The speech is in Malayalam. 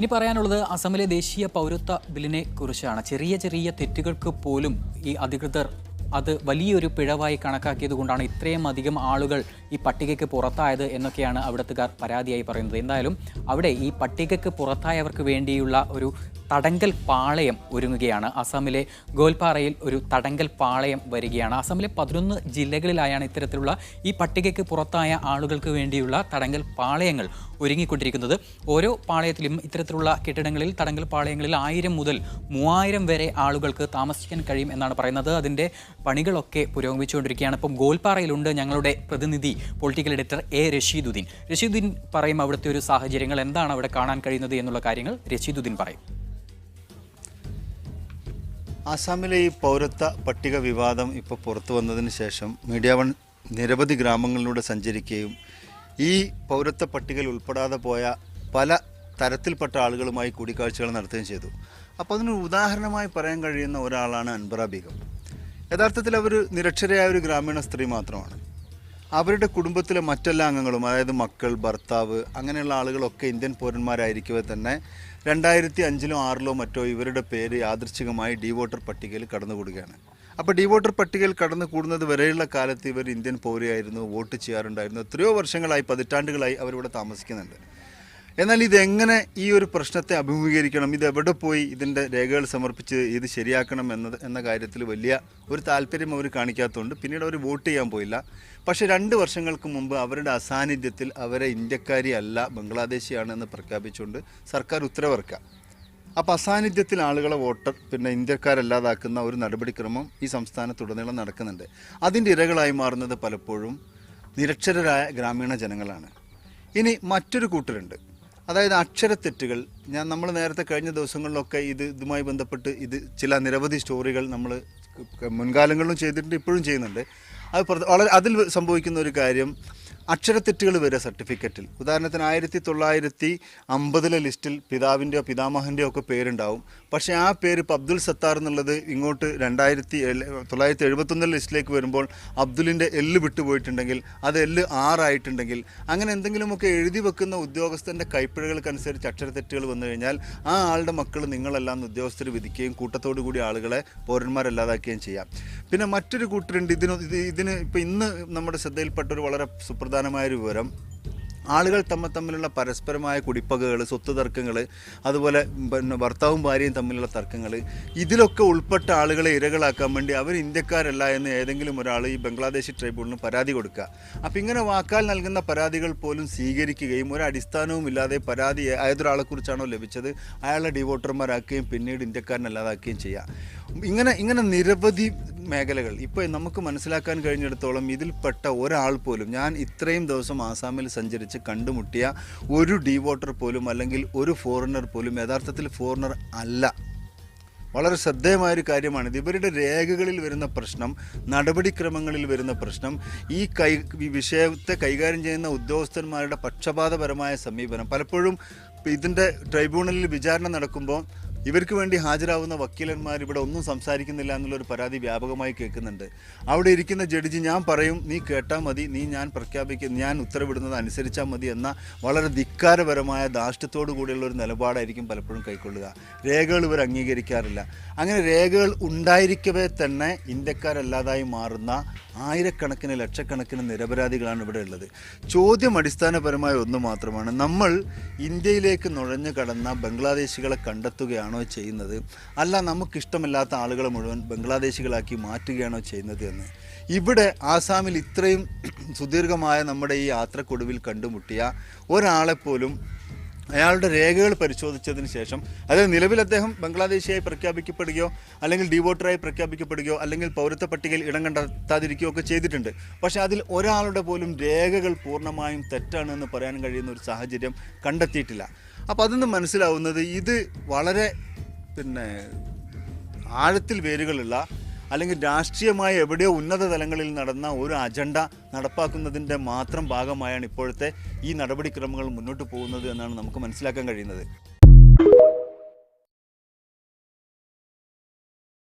ഇനി പറയാനുള്ളത് അസമിലെ ദേശീയ പൗരത്വ ബില്ലിനെ കുറിച്ചാണ്. ചെറിയ ചെറിയ തെറ്റുകൾക്ക് പോലും ഈ അധികൃതർ അത് വലിയൊരു പിഴവായി കണക്കാക്കിയത് കൊണ്ടാണ് ഇത്രയും അധികം ആളുകൾ ഈ പട്ടികയ്ക്ക് പുറത്തായത് എന്നൊക്കെയാണ് അവിടുത്തുകാർ പരാതിയായി പറയുന്നത്. എന്തായാലും അവിടെ ഈ പട്ടികയ്ക്ക് പുറത്തായവർക്ക് വേണ്ടിയുള്ള ഒരു തടങ്കൽ പാളയം ഒരുങ്ങുകയാണ്. അസമിലെ ഗോൽപാറയിൽ ഒരു തടങ്കൽ പാളയം വരികയാണ്. അസമിലെ പതിനൊന്ന് ജില്ലകളിലായാണ് ഇത്തരത്തിലുള്ള ഈ പട്ടികയ്ക്ക് പുറത്തായ ആളുകൾക്ക് വേണ്ടിയുള്ള തടങ്കൽ പാളയങ്ങൾ ഒരുങ്ങിക്കൊണ്ടിരിക്കുന്നത്. ഓരോ പാളയത്തിലും ഇത്തരത്തിലുള്ള കെട്ടിടങ്ങളിൽ തടങ്കൽ പാളയങ്ങളിൽ ആയിരം മുതൽ മൂവായിരം വരെ ആളുകൾക്ക് താമസിക്കാൻ കഴിയും എന്നാണ് പറയുന്നത്. അതിന്റെ പണികളൊക്കെ പുരോഗമിച്ചുകൊണ്ടിരിക്കുകയാണ്. ഇപ്പം ഗോൽപാറയിലുണ്ട് ഞങ്ങളുടെ പ്രതിനിധി political editor A Rasheeduddin. Rasheeduddin പറയും അവിടുത്തെ ഒരു സാഹചര്യങ്ങൾ എന്താണ് അവിടെ കാണാൻ കഴിയുന്നത് എന്നുള്ള കാര്യങ്ങൾ രഷീദുദ്ദീൻ പറയും. ആസാമിലെ ഈ പൗരത്വ പട്ടിക വിവാദം ഇപ്പോൾ പുറത്തു വന്നതിന് ശേഷം മീഡിയ വൺ നിരവധി ഗ്രാമങ്ങളിലൂടെ സഞ്ചരിക്കുകയും ഈ പൗരത്വ പട്ടികയിൽ ഉൾപ്പെടാതെ പോയ പല തരത്തിൽപ്പെട്ട ആളുകളുമായി കൂടിക്കാഴ്ചകൾ നടത്തുകയും ചെയ്തു. അപ്പോൾ അതിന് ഉദാഹരണമായി പറയാൻ കഴിയുന്ന ഒരാളാണ് അൻബറ ബീഗം. യഥാർത്ഥത്തിൽ അവർ നിരക്ഷരയായ ഒരു ഗ്രാമീണ സ്ത്രീ മാത്രമാണ്. അവരുടെ കുടുംബത്തിലെ മറ്റെല്ലാ അംഗങ്ങളും അതായത് മക്കൾ ഭർത്താവ് അങ്ങനെയുള്ള ആളുകളൊക്കെ ഇന്ത്യൻ പൗരന്മാരായിരിക്കുമ്പോൾ തന്നെ രണ്ടായിരത്തി അഞ്ചിലോ ആറിലോ മറ്റോ ഇവരുടെ പേര് യാദൃച്ഛികമായി ഡി വോട്ടർ പട്ടികയിൽ കടന്നുകൂടുകയാണ്. അപ്പോൾ ഡി വോട്ടർ പട്ടികയിൽ കടന്നു കൂടുന്നത് വരെയുള്ള കാലത്ത് ഇവർ ഇന്ത്യൻ പൗരയായിരുന്നു വോട്ട് ചെയ്യാറുണ്ടായിരുന്നു. എത്രയോ വർഷങ്ങളായി പതിറ്റാണ്ടുകളായി അവരിവിടെ താമസിക്കുന്നുണ്ട്. എന്നാൽ ഇതെങ്ങനെ ഈ ഒരു പ്രശ്നത്തെ അഭിമുഖീകരിക്കണം? ഇത് എവിടെ പോയി ഇതിന്റെ രേഖകൾ സമർപ്പിച്ച് ഇത് ശരിയാക്കണം എന്നത് എന്ന കാര്യത്തിൽ വലിയ ഒരു താല്പര്യം അവർ കാണിക്കാത്തതുകൊണ്ട് പിന്നീട് അവർ വോട്ട് ചെയ്യാൻ പോയില്ല. പക്ഷേ രണ്ട് വർഷങ്ങൾക്ക് മുമ്പ് അവരുടെ അസാന്നിധ്യത്തിൽ അവരെ ഇന്ത്യക്കാരി അല്ല ബംഗ്ലാദേശിയാണ് എന്ന് പ്രഖ്യാപിച്ചുകൊണ്ട് സർക്കാർ ഉത്തരവിറക്കുക. അപ്പോൾ അസാന്നിധ്യത്തിൽ ആളുകളെ വോട്ടർ പിന്നെ ഇന്ത്യക്കാരല്ലാതാക്കുന്ന ഒരു നടപടിക്രമം ഈ സംസ്ഥാനത്തുടനീളം നടക്കുന്നുണ്ട്. അതിന്റെ ഇരകളായി മാറുന്നത് പലപ്പോഴും നിരക്ഷരരായ ഗ്രാമീണ ജനങ്ങളാണ്. ഇനി മറ്റൊരു കൂട്ടരുണ്ട്. അതായത് അക്ഷരത്തെറ്റുകൾ. ഞാൻ നമ്മൾ നേരത്തെ കഴിഞ്ഞ ദിവസങ്ങളിലൊക്കെ ഇത് ഇതുമായി ബന്ധപ്പെട്ട് ഇത് ചില നിരവധി സ്റ്റോറികൾ നമ്മൾ മുൻകാലങ്ങളിലും ചെയ്തിട്ടുണ്ട് ഇപ്പോഴും ചെയ്യുന്നുണ്ട്. അത് വളരെ അതിൽ സംഭവിക്കുന്ന ഒരു കാര്യം അക്ഷരത്തെറ്റുകൾ വരെ സർട്ടിഫിക്കറ്റിൽ. ഉദാഹരണത്തിന് ആയിരത്തി തൊള്ളായിരത്തി അമ്പതിലെ ലിസ്റ്റിൽ പിതാവിന്റെയോ പിതാമഹന്റെയോ ഒക്കെ പേരുണ്ടാവും. പക്ഷേ ആ പേര് ഇപ്പോൾ അബ്ദുൽ സത്താർ എന്നുള്ളത് ഇങ്ങോട്ട് രണ്ടായിരത്തി തൊള്ളായിരത്തി എഴുപത്തൊന്നിലെ ലിസ്റ്റിലേക്ക് വരുമ്പോൾ അബ്ദുലിന്റെ എല്ല് വിട്ടുപോയിട്ടുണ്ടെങ്കിൽ അത് എല്ല് ആറായിട്ടുണ്ടെങ്കിൽ അങ്ങനെ എന്തെങ്കിലുമൊക്കെ എഴുതി വെക്കുന്ന ഉദ്യോഗസ്ഥന്റെ കൈപ്പിഴകൾക്കനുസരിച്ച് അക്ഷരത്തെറ്റുകൾ വന്നു കഴിഞ്ഞാൽ ആ ആളുടെ മക്കൾ നിങ്ങളെല്ലാം ഉദ്യോഗസ്ഥർ വിധിക്കുകയും കൂട്ടത്തോടു കൂടി ആളുകളെ പൗരന്മാരല്ലാതാക്കുകയും ചെയ്യാം. പിന്നെ മറ്റൊരു കൂട്ടരുണ്ട്. ഇതിന് ഇത് ഇതിന് ഇപ്പോൾ ഇന്ന് നമ്മുടെ ശ്രദ്ധയിൽപ്പെട്ട ഒരു വളരെ സുപ്രധാനമായ ഒരു വിവരം. ആളുകൾ തമ്മിൽ തമ്മിലുള്ള പരസ്പരമായ കുടിപ്പകകൾ സ്വത്ത് തർക്കങ്ങൾ അതുപോലെ പിന്നെ ഭർത്താവും ഭാര്യയും തമ്മിലുള്ള തർക്കങ്ങൾ ഇതിലൊക്കെ ഉൾപ്പെട്ട ആളുകളെ ഇരകളാക്കാൻ വേണ്ടി അവർ ഇന്ത്യക്കാരല്ല എന്ന് ഏതെങ്കിലും ഒരാൾ ഈ ബംഗ്ലാദേശി ട്രൈബ്യൂണലിന് പരാതി കൊടുക്കുക. അപ്പം ഇങ്ങനെ വാക്കാൽ നൽകുന്ന പരാതികൾ പോലും സ്വീകരിക്കുകയും ഒരു അടിസ്ഥാനവും ഇല്ലാതെ പരാതി ഏതൊരാളെക്കുറിച്ചാണോ ലഭിച്ചത് അയാളെ ഡിവോട്ടർമാരാക്കുകയും പിന്നീട് ഇന്ത്യക്കാരനല്ലാതാക്കുകയും ചെയ്യുക ഇങ്ങനെ ഇങ്ങനെ നിരവധി മേഖലകൾ. ഇപ്പോൾ നമുക്ക് മനസ്സിലാക്കാൻ കഴിഞ്ഞിടത്തോളം ഇതിൽപ്പെട്ട ഒരാൾ പോലും ഞാൻ ഇത്രയും ദിവസം ആസാമിൽ സഞ്ചരിച്ച് കണ്ടുമുട്ടിയ ഒരു ഡി വോട്ടർ പോലും അല്ലെങ്കിൽ ഒരു ഫോറിനർ പോലും യഥാർത്ഥത്തിൽ ഫോറിനർ അല്ല. വളരെ ശ്രദ്ധേയമായൊരു കാര്യമാണിത് ഇവരുടെ രേഖകളിൽ വരുന്ന പ്രശ്നം നടപടിക്രമങ്ങളിൽ വരുന്ന പ്രശ്നം ഈ കൈ വിഷയത്തെ കൈകാര്യം ചെയ്യുന്ന ഉദ്യോഗസ്ഥന്മാരുടെ പക്ഷപാതപരമായ സമീപനം. പലപ്പോഴും ഇതിന്റെ ട്രൈബ്യൂണലിൽ വിചാരണ നടക്കുമ്പോൾ ഇവർക്ക് വേണ്ടി ഹാജരാവുന്ന വക്കീലന്മാർ ഇവിടെ ഒന്നും സംസാരിക്കുന്നില്ല എന്നുള്ളൊരു പരാതി വ്യാപകമായി കേൾക്കുന്നുണ്ട്. അവിടെ ഇരിക്കുന്ന ജഡ്ജി ഞാൻ പറയും നീ കേട്ടാൽ മതി നീ ഞാൻ പ്രഖ്യാപിക്കും ഞാൻ ഉത്തരവിടുന്നത് അനുസരിച്ചാൽ മതി എന്ന വളരെ ധിക്കാരപരമായ ധാർഷ്ട്യത്തോടു കൂടിയുള്ള ഒരു നിലപാടായിരിക്കും പലപ്പോഴും കൈക്കൊള്ളുക. രേഖകൾ ഇവർ അംഗീകരിക്കാറില്ല. അങ്ങനെ രേഖകൾ ഉണ്ടായിരിക്കവേ തന്നെ ഇന്ത്യക്കാരല്ലാതായി മാറുന്ന ആയിരക്കണക്കിന് ലക്ഷക്കണക്കിന് നിരപരാധികളാണ് ഇവിടെ ഉള്ളത്. ചോദ്യം അടിസ്ഥാനപരമായ ഒന്ന് മാത്രമാണ്. നമ്മൾ ഇന്ത്യയിലേക്ക് നുഴഞ്ഞു കടന്ന ബംഗ്ലാദേശികളെ കണ്ടെത്തുകയാണോ ചെയ്യുന്നത്? അല്ല നമുക്കിഷ്ടമില്ലാത്ത ആളുകളെ മുഴുവൻ ബംഗ്ലാദേശികളാക്കി മാറ്റുകയാണോ ചെയ്യുന്നത് എന്ന്. ഇവിടെ ആസാമിൽ ഇത്രയും സുദീർഘമായ നമ്മുടെ ഈ യാത്രക്കൊടുവിൽ കണ്ടുമുട്ടിയ ഒരാളെപ്പോലും അയാളുടെ രേഖകൾ പരിശോധിച്ചതിന് ശേഷം അതായത് നിലവിൽ അദ്ദേഹം ബംഗ്ലാദേശിയായി പ്രഖ്യാപിക്കപ്പെടുകയോ അല്ലെങ്കിൽ ഡിവോട്ടറായി പ്രഖ്യാപിക്കപ്പെടുകയോ അല്ലെങ്കിൽ പൗരത്വ പട്ടികയിൽ ഇടം കണ്ടെത്താതിരിക്കുകയോ ഒക്കെ ചെയ്തിട്ടുണ്ട്. പക്ഷേ അതിൽ ഒരാളുടെ പോലും രേഖകൾ പൂർണമായും തെറ്റാണെന്ന് പറയാൻ കഴിയുന്ന ഒരു സാഹചര്യം കണ്ടെത്തിയിട്ടില്ല. അപ്പോൾ അതിൽ മനസ്സിലാവുന്നത് ഇത് വളരെ പിന്നെ ആഴത്തിൽ വേരുകളുള്ള അല്ലെങ്കിൽ രാഷ്ട്രീയമായ എവിടെയോ ഉന്നത തലങ്ങളിൽ നടന്ന ഒരു അജണ്ട നടപ്പാക്കുന്നതിന്റെ മാത്രം ഭാഗമായാണ് ഇപ്പോഴത്തെ ഈ നടപടിക്രമങ്ങൾ മുന്നോട്ട് പോകുന്നത് എന്നാണ് നമുക്ക് മനസ്സിലാക്കാൻ കഴിയുന്നത്.